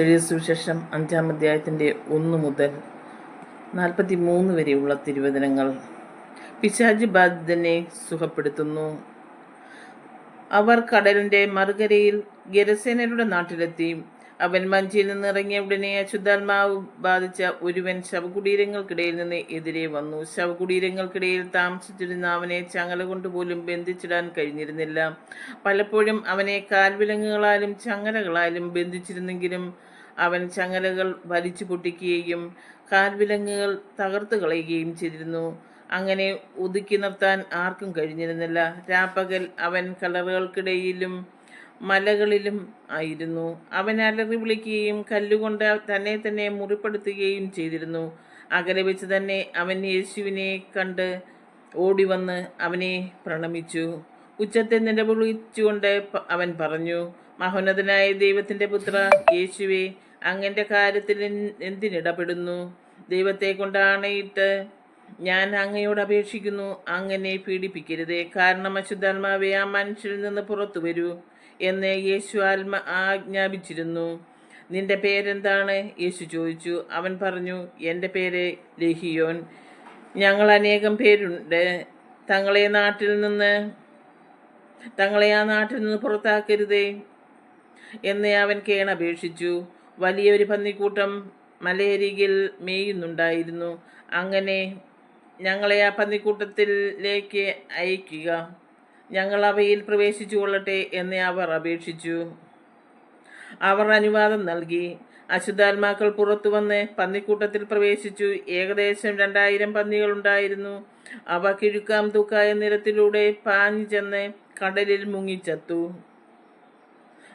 എഴുതിയ സുവിശേഷം അഞ്ചാം അധ്യായത്തിന്റെ ഒന്ന് മുതൽ നാൽപ്പത്തി മൂന്ന് വരെയുള്ള തിരുവചനങ്ങൾ. പിശാജ് ബാധിതനെ സുഖപ്പെടുത്തുന്നു. അവർ കടലിന്റെ മറുകരയിൽ ഗരസേനരുടെ നാട്ടിലെത്തി. അവൻ മഞ്ചിയിൽ നിന്ന് ഇറങ്ങിയ ഉടനെ അശുദ്ധാത്മാവ് ബാധിച്ച ഒരുവൻ ശവകുടീരങ്ങൾക്കിടയിൽ നിന്ന് എതിരെ വന്നു. ശവകുടീരങ്ങൾക്കിടയിൽ താമസിച്ചിരുന്ന അവനെ ചങ്ങല കൊണ്ടുപോലും ബന്ധിച്ചിടാൻ കഴിഞ്ഞിരുന്നില്ല. പലപ്പോഴും അവനെ കാൽവിലങ്ങുകളാലും ചങ്ങലകളാലും ബന്ധിച്ചിരുന്നെങ്കിലും അവൻ ചങ്ങലകൾ വലിച്ചു പൊട്ടിക്കുകയും കാൽവിലങ്ങുകൾ തകർത്തു കളയുകയും ചെയ്തിരുന്നു. അങ്ങനെ ഒതുക്കി നിർത്താൻ ആർക്കും കഴിഞ്ഞിരുന്നില്ല. രാപ്പകൽ അവൻ കളറുകൾക്കിടയിലും മലകളിലും ആയിരുന്നു. അവൻ അലറി വിളിക്കുകയും കല്ലുകൊണ്ട് തന്നെ തന്നെ മുറിപ്പെടുത്തുകയും ചെയ്തിരുന്നു. അകലെ വെച്ച് തന്നെ അവൻ യേശുവിനെ കണ്ട് ഓടിവന്ന് അവനെ പ്രണമിച്ചു. ഉച്ചത്തെ നിലവിളിച്ചുകൊണ്ട് അവൻ പറഞ്ഞു മഹോന്നതനായ ദൈവത്തിന്റെ പുത്ര യേശുവെ അങ്ങന്റെ കാര്യത്തിൽ എന്തിനിടപെടുന്നു? ദൈവത്തെ കൊണ്ടാണയിട്ട് ഞാൻ അങ്ങയോട് അപേക്ഷിക്കുന്നു. അങ്ങനെ പീഡിപ്പിക്കരുതേ. കാരണം അശുദ്ധാത്മാവെ ആ മനുഷ്യരിൽ നിന്ന് പുറത്തു വരൂ. എന്ന് യേശു ആത്മ ആജ്ഞാപിച്ചിരുന്നു. നിന്റെ പേരെന്താണ്? യേശു ചോദിച്ചു. അവൻ പറഞ്ഞു എന്റെ പേര് ലഹിയോൻ. ഞങ്ങൾ അനേകം പേരുണ്ട്. തങ്ങളെ നാട്ടിൽ നിന്ന് തങ്ങളെ ആ നാട്ടിൽ നിന്ന് പുറത്താക്കരുതേ എന്ന് അവൻ കേണപേക്ഷിച്ചു വലിയൊരു പന്നിക്കൂട്ടം മലയരികിൽ മേയുന്നുണ്ടായിരുന്നു. അങ്ങനെ ഞങ്ങളെ ആ പന്നിക്കൂട്ടത്തിലേക്ക് അയക്കുക ഞങ്ങൾ അവയിൽ പ്രവേശിച്ചു കൊള്ളട്ടെ എന്ന് അവർ അപേക്ഷിച്ചു. അവർ അനുവാദം നൽകി. അശുദ്ധാത്മാക്കൾ പുറത്തു വന്ന് പന്നിക്കൂട്ടത്തിൽ പ്രവേശിച്ചു. ഏകദേശം രണ്ടായിരം പന്നികളുണ്ടായിരുന്നു അവ കിഴുക്കാം തൂക്കായ നിരത്തിലൂടെ പാഞ്ഞു ചെന്ന് കടലിൽ മുങ്ങിച്ചത്തു.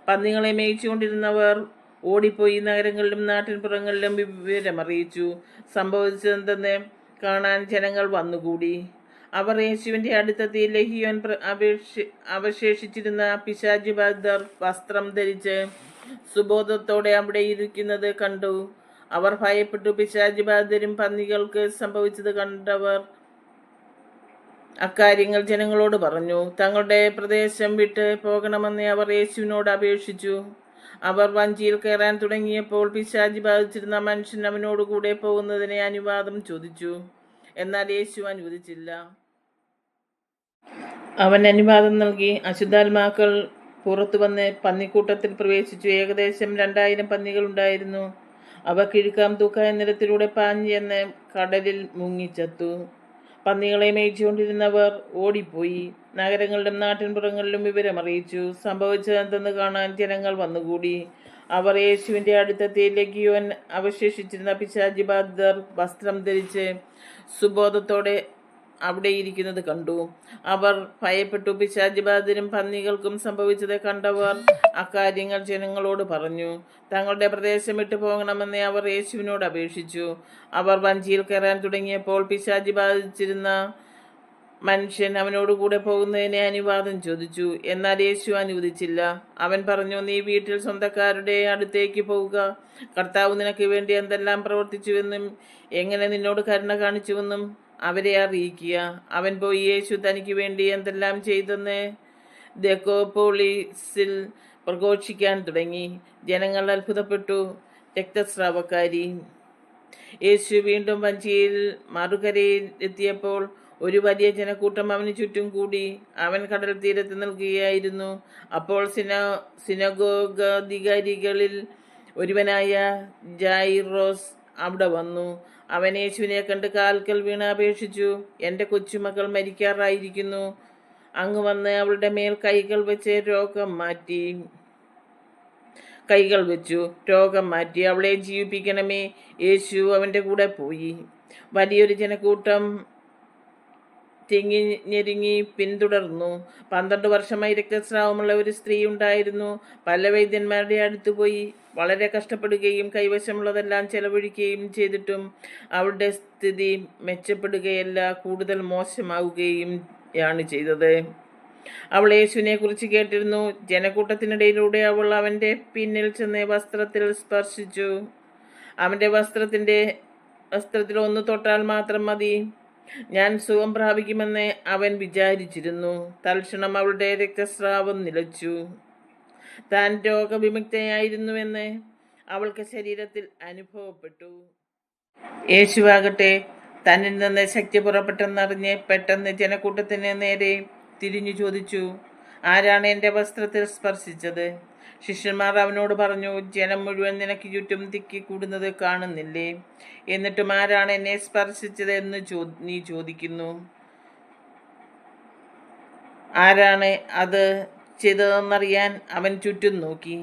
പന്നികളെ മേയിച്ചുകൊണ്ടിരുന്നവർ ഓടിപ്പോയി നഗരങ്ങളിലും നാട്ടിൻപുറങ്ങളിലും വിവരമറിയിച്ചു. സംഭവിച്ചതെന്തെന്ന് കാണാൻ ജനങ്ങൾ വന്നുകൂടി. അവർ യേശുവിന്റെ അടുത്തെത്തി ലഹിയോൻ അവശേഷിച്ചിരുന്ന പിശാജി വസ്ത്രം ധരിച്ച് സുബോധത്തോടെ അവിടെ ഇരിക്കുന്നത് കണ്ടു. അവർ ഭയപ്പെട്ടു. പിശാജി പന്നികൾക്ക് സംഭവിച്ചത് കണ്ടവർ അക്കാര്യങ്ങൾ ജനങ്ങളോട് പറഞ്ഞു. തങ്ങളുടെ പ്രദേശം വിട്ട് പോകണമെന്ന് അവർ യേശുവിനോട് അപേക്ഷിച്ചു. അവർ വഞ്ചിയിൽ കയറാൻ തുടങ്ങിയപ്പോൾ പിശാജി ബാധിച്ചിരുന്ന മനുഷ്യൻ അവനോടുകൂടെ പോകുന്നതിനെ അനുവാദം ചോദിച്ചു. എന്നാൽ യേശു അനുവദിച്ചില്ല. അവൻ അനുവാദം നൽകി അശുദ്ധാത്മാക്കൾ പുറത്തു വന്ന് പന്നിക്കൂട്ടത്തിൽ പ്രവേശിച്ചു. ഏകദേശം രണ്ടായിരം പന്നികൾ ഉണ്ടായിരുന്നു. അവ കിഴുക്കാം തൂക്കായ നിരത്തിലൂടെ പാഞ്ഞെന്ന് കടലിൽ മുങ്ങിച്ചത്തു പന്നികളെ മേയിച്ചുകൊണ്ടിരുന്നവർ ഓടിപ്പോയി. നഗരങ്ങളിലും നാട്ടിൻപുറങ്ങളിലും വിവരമറിയിച്ചു സംഭവിച്ചതെന്തെന്ന് കാണാൻ ജനങ്ങൾ വന്നുകൂടി. അവർ യേശുവിന്റെ അടുത്തെത്തി ലഗിയോൻ അവശേഷിച്ചിരുന്ന പിശാജിബാധിതർ വസ്ത്രം ധരിച്ച് സുബോധത്തോടെ അവിടെ ഇരിക്കുന്നത് കണ്ടു. അവർ ഭയപ്പെട്ടു. പിശാചിബാധിതരും പന്നികൾക്കും സംഭവിച്ചത് കണ്ടവർ അക്കാര്യങ്ങൾ ജനങ്ങളോട് പറഞ്ഞു. തങ്ങളുടെ പ്രദേശം വിട്ടു പോകണമെന്ന് അവർ യേശുവിനോട് അപേക്ഷിച്ചു. അവർ വഞ്ചിയിൽ കയറാൻ തുടങ്ങിയപ്പോൾ പിശാചി ബാധിച്ചിരുന്ന മനുഷ്യൻ അവനോട് കൂടെ പോകുന്നതിനെ അനുവാദം ചോദിച്ചു. എന്നാൽ യേശു അനുവദിച്ചില്ല. അവൻ പറഞ്ഞു നീ വീട്ടിൽ സ്വന്തക്കാരുടെ അടുത്തേക്ക് പോവുക. കർത്താവ് നിനക്ക് വേണ്ടി എന്തെല്ലാം പ്രവർത്തിച്ചുവെന്നും എങ്ങനെ നിന്നോട് കരുണ കാണിച്ചുവെന്നും അവരെ അറിയിക്കുക. അവൻ പോയി യേശു തനിക്ക് വേണ്ടി എന്തെല്ലാം ചെയ്തെന്ന് ദക്കോപോളിസിൽ പ്രഘോഷിക്കാൻ തുടങ്ങി. ജനങ്ങൾ അത്ഭുതപ്പെട്ടു. രക്തസ്രാവക്കാരി. യേശു വീണ്ടും വഞ്ചിയിൽ മറുകരയിൽ എത്തിയപ്പോൾ ഒരു വലിയ ജനക്കൂട്ടം അവന് ചുറ്റും കൂടി. അവൻ കടൽ തീരത്ത് നിൽക്കുകയായിരുന്നു. അപ്പോൾ സിനോ സിനഗോഗാധികാരികളിൽ ഒരുവനായ ജൈറോസ് അവിടെ വന്നു. അവൻ യേശുവിനെ കണ്ട് കാൽക്കൽ വീണ് അപേക്ഷിച്ചു. എന്റെ കൊച്ചുമകൾ മരിക്കാറായിരിക്കുന്നു. അങ്ങ് വന്ന് അവളുടെ മേൽ കൈകൾ വെച്ച് രോഗം മാറ്റി. കൈകൾ വെച്ചു. രോഗം മാറ്റി. അവളെ ജീവിപ്പിക്കണമേ. യേശു അവന്റെ കൂടെ പോയി. വലിയൊരു ജനക്കൂട്ടം തിങ്ങി ഞെരുങ്ങി പിന്തുടർന്നു. പന്ത്രണ്ട് വർഷമായി രക്തസ്രാവമുള്ള ഒരു സ്ത്രീ ഉണ്ടായിരുന്നു. പല വൈദ്യന്മാരുടെ അടുത്ത് പോയി. വളരെ കഷ്ടപ്പെടുകയും കൈവശമുള്ളതെല്ലാം ചെലവഴിക്കുകയും ചെയ്തിട്ടും അവളുടെ സ്ഥിതി മെച്ചപ്പെടുകയല്ല കൂടുതൽ മോശമാവുകയും ആണ് ചെയ്തത്. അവൾ യേശുവിനെ കുറിച്ച് കേട്ടിരുന്നു. ജനക്കൂട്ടത്തിനിടയിലൂടെ അവൾ അവന്റെ പിന്നിൽ ചെന്ന് വസ്ത്രത്തിൽ സ്പർശിച്ചു. അവന്റെ വസ്ത്രത്തിന്റെ വസ്ത്രത്തിൽ ഒന്ന് തൊട്ടാൽ മാത്രം മതി. ഞാൻ സുഖം പ്രാപിക്കുമെന്ന് അവൻ വിചാരിച്ചിരുന്നു. തൽക്ഷണം അവളുടെ രക്തസ്രാവം നിലച്ചു. താൻ രോഗവിമുക്തയായിരുന്നുവെന്ന് അവൾക്ക് ശരീരത്തിൽ അനുഭവപ്പെട്ടു. യേശുവാകട്ടെ തന്നിൽ നിന്ന് ശക്തി പുറപ്പെട്ടെന്നറിഞ്ഞ് പെട്ടെന്ന് ജനക്കൂട്ടത്തിന് നേരെ തിരിഞ്ഞു ചോദിച്ചു ആരാണ് എന്റെ വസ്ത്രത്തിൽ സ്പർശിച്ചത്? ശിഷ്യന്മാർ അവനോട് പറഞ്ഞു ജനം മുഴുവൻ നിനക്ക് ചുറ്റും തിക്കി കൂടുന്നത് കാണുന്നില്ലേ? എന്നിട്ടും ആരാണ് എന്നെ സ്പർശിച്ചത് എന്ന് ചോ നീ ചോദിക്കുന്നു. ആരാണ് അത് ചെയ്തതെന്നറിയാൻ അവൻ ചുറ്റും നോക്കി.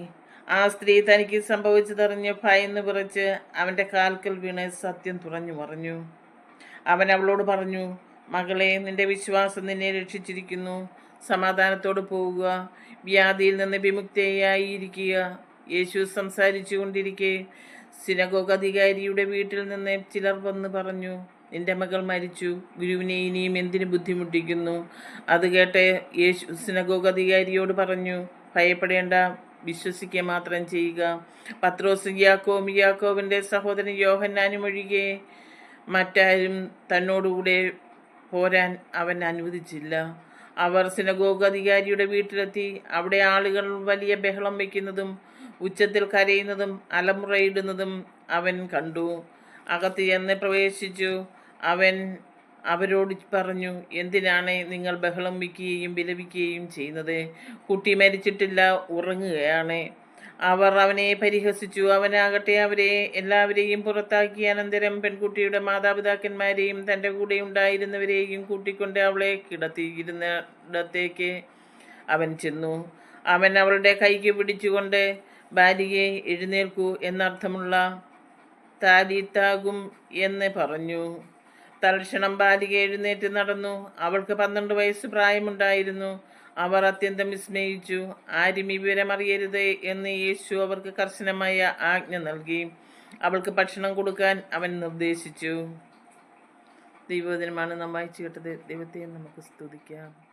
ആ സ്ത്രീ തനിക്ക് സംഭവിച്ചതറിഞ്ഞ് ഭയന്ന് വിറച്ച് അവന്റെ കാൽക്കൽ വീണ് സത്യം തുറഞ്ഞു പറഞ്ഞു അവൻ അവളോട് പറഞ്ഞു മകളെ നിന്റെ വിശ്വാസം നിന്നെ രക്ഷിച്ചിരിക്കുന്നു. സമാധാനത്തോട് പോവുക. വ്യാധിയിൽ നിന്ന് വിമുക്തയായിരിക്കുക. യേശു സംസാരിച്ചു കൊണ്ടിരിക്കെ സിനഗോഗ് അധികാരിയുടെ വീട്ടിൽ നിന്ന് ചിലർ വന്ന് പറഞ്ഞു നിന്റെ മകൾ മരിച്ചു. ഗുരുവിനെ ഇനിയും എന്തിനു ബുദ്ധിമുട്ടിക്കുന്നു? അത് കേട്ട് യേശു സിനഗോഗ് അധികാരിയോട് പറഞ്ഞു ഭയപ്പെടേണ്ട. വിശ്വസിക്കുക മാത്രം ചെയ്യുക. പത്രോസ് യാക്കോവും യാക്കോവിന്റെ സഹോദരൻ യോഹന്നാനും ഒഴികെ മറ്റാരും തന്നോടുകൂടെ പോരാൻ അവൻ അനുവദിച്ചില്ല. അവർ സിനഗോഗ് അധികാരിയുടെ വീട്ടിലെത്തി. അവിടെ ആളുകൾ വലിയ ബഹളം വയ്ക്കുന്നതും ഉച്ചത്തിൽ കരയുന്നതും അലമുറയിടുന്നതും അവൻ കണ്ടു. അകത്ത് ചെന്ന് പ്രവേശിച്ചു. അവൻ അവരോട് പറഞ്ഞു എന്തിനാണ് നിങ്ങൾ ബഹളം വയ്ക്കുകയും വിലപിക്കുകയും ചെയ്യുന്നത്? കുട്ടി മരിച്ചിട്ടില്ല ഉറങ്ങുകയാണ്. അവർ അവനെ പരിഹസിച്ചു. അവനാകട്ടെ അവരെ എല്ലാവരെയും പുറത്താക്കി. അനന്തരം പെൺകുട്ടിയുടെ മാതാപിതാക്കന്മാരെയും തന്റെ കൂടെ ഉണ്ടായിരുന്നവരെയും കൂട്ടിക്കൊണ്ട് അവളെ കിടത്തിയിരുന്നിടത്തേക്ക് അവൻ ചെന്നു. അവൻ അവളുടെ കൈക്ക് പിടിച്ചുകൊണ്ട് ഭാര്യയെ എഴുന്നേൽക്കൂ എന്നർത്ഥമുള്ള താലിത്താകും എന്ന് പറഞ്ഞു. തൽക്ഷണം ബാലിക എഴുന്നേറ്റ് നടന്നു. അവൾക്ക് പന്ത്രണ്ട് വയസ്സ് പ്രായമുണ്ടായിരുന്നു. അവർ അത്യന്തം വിസ്മയിച്ചു. ആരും വിവരമറിയരുത് എന്ന് യേശു അവർക്ക് കർശനമായ ആജ്ഞ നൽകി. അവൾക്ക് ഭക്ഷണം കൊടുക്കാൻ അവൻ നിർദ്ദേശിച്ചു. ദൈവദിനമാണ് നാം വായിച്ചു കേട്ടത്. ദൈവത്തെ നമുക്ക് സ്തുതിക്കാം.